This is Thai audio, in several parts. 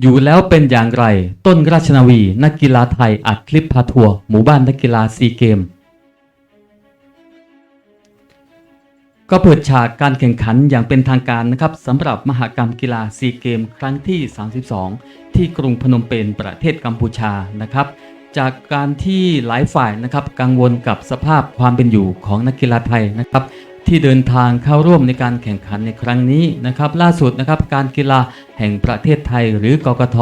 อยู่แล้วเป็นอย่างไร ต้นราชนาวี นักกีฬาไทยอัดคลิปพาทัวร์หมู่บ้านนักกีฬาซีเกม ก็เปิดฉากการแข่งขันอย่างเป็นทางการนะครับสำหรับมหกรรมกีฬาซีเกม ครั้งที่ 32 ที่กรุงพนมเปญประเทศกัมพูชานะครับ จากการที่หลายฝ่ายนะครับกังวลกับสภาพความเป็นอยู่ของนักกีฬาไทยนะครับ ที่เดินทางเข้าร่วมในการแข่งขันในครั้งนี้นะครับ ล่าสุดนะครับการกีฬาแห่งประเทศไทยหรือกกท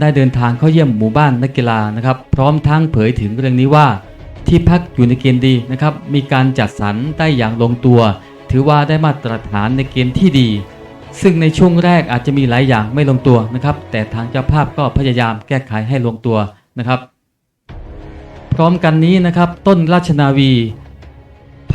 ได้เดินทางเข้าเยี่ยมหมู่บ้านนักกีฬานะครับ พร้อมทั้งเผยถึงเรื่องนี้ว่า ที่พักอยู่ในเกณฑ์ดีนะครับ มีการจัดสรรได้อย่างลงตัว ถือว่าได้มาตรฐานในเกณฑ์ที่ดี ซึ่งในช่วงแรกอาจจะมีหลายอย่างไม่ลงตัวนะครับ แต่ทางเจ้าภาพก็พยายามแก้ไขให้ลงตัวนะครับ พร้อมกันนี้นะครับ ต้นราชนาวี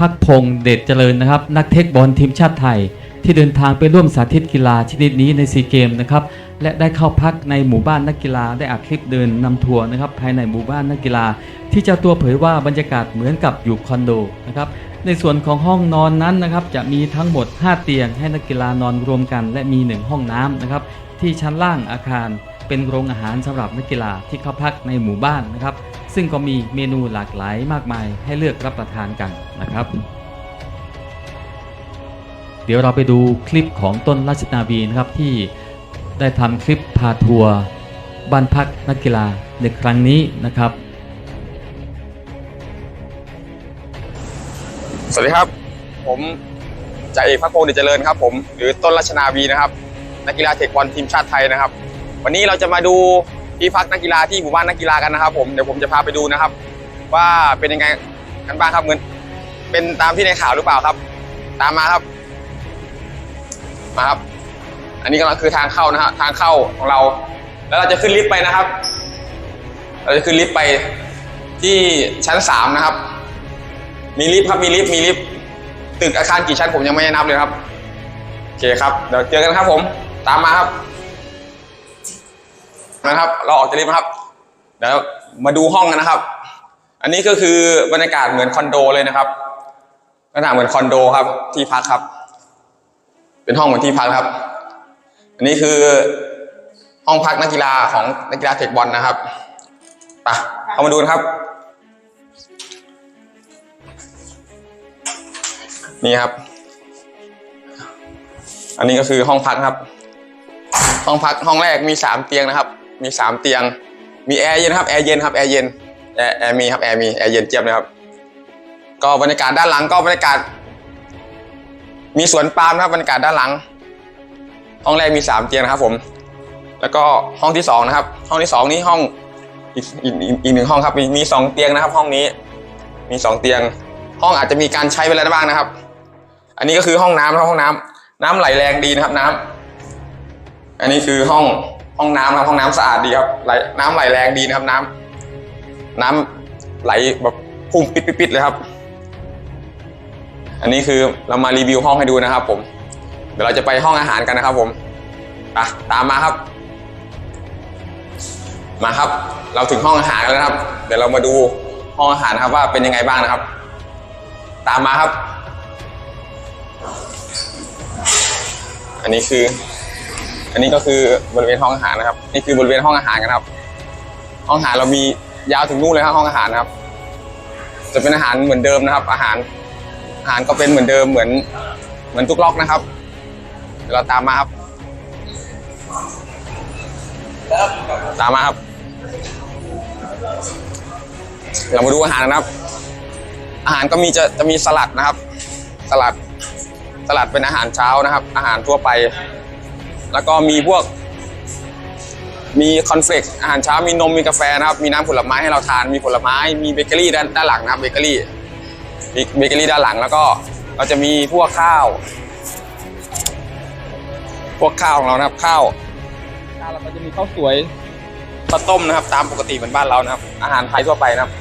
พักพงษ์เดชเจริญนะครับ นักเทคบอลทีมชาติไทย ที่เดินทางไปร่วมสาธิตกีฬาชนิดนี้ในซีเกมนะครับและได้เข้าพักในหมู่บ้านนักกีฬาได้อัดคลิปเดินนำทัวร์นะครับภายในหมู่บ้านนักกีฬา ที่เจ้าตัวเผยว่าบรรยากาศเหมือนกับอยู่คอนโดนะครับในส่วนของห้องนอนนั้นนะครับจะมีทั้งหมด 5 เตียงให้นักกีฬานอนรวมกัน และมี 1 ห้องน้ำนะครับที่ชั้นล่างอาคาร เป็นโรงอาหารสำหรับนักกีฬาที่เข้าพักในหมู่บ้านนะครับ ซึ่งก็มีเมนูหลากหลายมากมายให้เลือกรับประทานกันนะครับ เดี๋ยวเราไปดูคลิปของต้นราชนาวีนะครับที่ได้ทำคลิปพาทัวร์บ้านพักนักกีฬาในครั้งนี้นะครับ สวัสดีครับ ผมจ่าเอกพักพงศ์เดชเจริญครับผมหรือต้นรัชนาวีนะครับ นักกีฬาเทคบอลทีมชาติไทยนะครับ วันนี้เราจะมาดูที่พักนักกีฬาที่หมู่บ้านนักกีฬากันนะครับผมเดี๋ยวผมจะพาไปดูนะครับ ว่าเป็นยังไงกันบ้างครับเหมือนเป็นตามที่ในข่าวหรือเปล่าครับ ตามมาครับ มาครับ อันนี้ก็คือทางเข้านะฮะทางเข้าของเรา แล้วเราจะขึ้นลิฟต์ไปนะครับ เราจะขึ้นลิฟต์ไปที่ชั้นสามนะครับ มีลิฟต์ครับมีลิฟต์มีลิฟต์ตึกอาคารกี่ชั้นผมยังไม่ได้นับเลยครับโอเคครับเดี๋ยวเจอกันครับผม ตามมาครับ นะครับ เราออกจากลิฟต์นะครับเดี๋ยวมาดูห้องกันนะครับ อันนี้ก็คือบรรยากาศเหมือนคอนโดเลยนะครับลักษณะเหมือนคอนโดครับ ที่พักครับ เป็นห้องเหมือนที่พักครับ อันนี้คือห้องพักนักกีฬาของนักกีฬาเทคบอลนะครับไปเข้ามาดูนะครับ นี่ครับ อันนี้ก็คือห้องพักครับ ห้องพักห้องแรกมีสามเตียงนะครับ มีสามเตียง มีแอร์เย็นครับแอร์เย็นครับแอร์เย็นแอร์แอร์มีครับแอร์มีแอร์เย็นเจี๊ยบเลยครับ ก็บรรยากาศด้านหลังก็บรรยากาศ มีสวนปาล์มนะครับบรรยากาศด้านหลัง ห้องแรกมีสามเตียงนะครับ ผม แล้วก็ห้องที่สองนะครับ ห้องที่สองนี้ห้องอีกอีกอีกหนึ่งห้องครับ มีมีสองเตียงนะครับ ห้องนี้ มีสองเตียง ห้องอาจจะมีการใช้ไปแล้วบ้างนะครับ อันนี้ก็คือห้องน้ำครับห้องน้ำน้ำไหลแรงดีนะครับน้ำอันนี้คือห้อง ห้องน้ำครับห้องน้ำสะอาดดีครับไหลน้ำไหลแรงดีนะครับ น้ำน้ำไหลแบบพุ่งปิดปิดเลยครับ อันนี้คือเรามารีวิวห้องให้ดูนะครับ ผม เดี๋ยวเราจะไปห้องอาหารกันนะครับ ผมไปตามมาครับ มาครับ เราถึงห้องอาหารแล้วนะครับ เดี๋ยวเรามาดูห้องอาหารนะครับว่าเป็นยังไงบ้างนะครับ ตามมาครับ อันนี้คือ อันนี้ก็คือบริเวณห้องอาหารนะครับ นี่คือบริเวณห้องอาหารกันครับ ห้องอาหารเรามียาวถึงนู่นเลยครับห้องอาหารนะครับ จะเป็นอาหารเหมือนเดิมนะครับ อาหารอาหารก็เป็นเหมือนเดิมเหมือน เหมือนทุกล็อกนะครับ เดี๋ยวเราตามมาครับ ตามมาครับ เรามาดูอาหารนะครับ อาหารก็มีจะจะมีสลัดนะครับ สลัด สลัดเป็นอาหารเช้านะครับ อาหารทั่วไป แล้วก็มีพวก มีคอนเฟลกอาหารเช้ามีนมมีกาแฟนะครับ มีน้ำผลไม้ให้เราทานมีผลไม้ มีเบเกอรี่ด้านด้านหลังนะครับเบเกอรี่มีเบเกอรี่ด้านหลังแล้วก็เราจะมีพวกข้าว พวกข้าวของเรานะครับข้าวข้าวเราก็จะมีข้าวสวยข้าวต้มนะครับ ตามปกติเหมือนบ้านเรานะครับ อาหารไทยทั่วไปนะครับ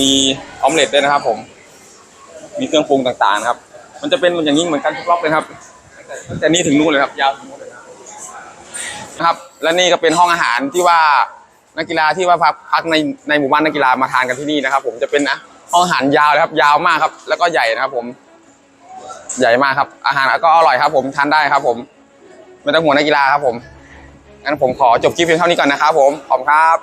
มีออมเล็ตด้วยนะครับ ผม มีเครื่องปรุงต่างๆนะครับ มันจะเป็นอย่างนี้เหมือนกันทุกรอบเลยครับตั้ง แต่นี้ถึงนู่นเลยครับยาวถึงนู่นเลยนะครับ และนี่ก็เป็นห้องอาหารที่ว่านักกีฬาที่ว่าพักพักในในหมู่บ้านนักกีฬามาทานกันที่นี่นะครับ ผมจะเป็นนะห้องอาหารยาวเลยครับ ยาวมากครับ แล้วก็ใหญ่นะครับ ผม ใหญ่มากครับ อาหารก็อร่อยครับ ผมทานได้ครับ ผมไม่ต้องห่วงนักกีฬาครับ ผมงั้นผมขอจบคลิปเพียงเท่านี้ก่อนนะครับ ผมขอบคุณครับ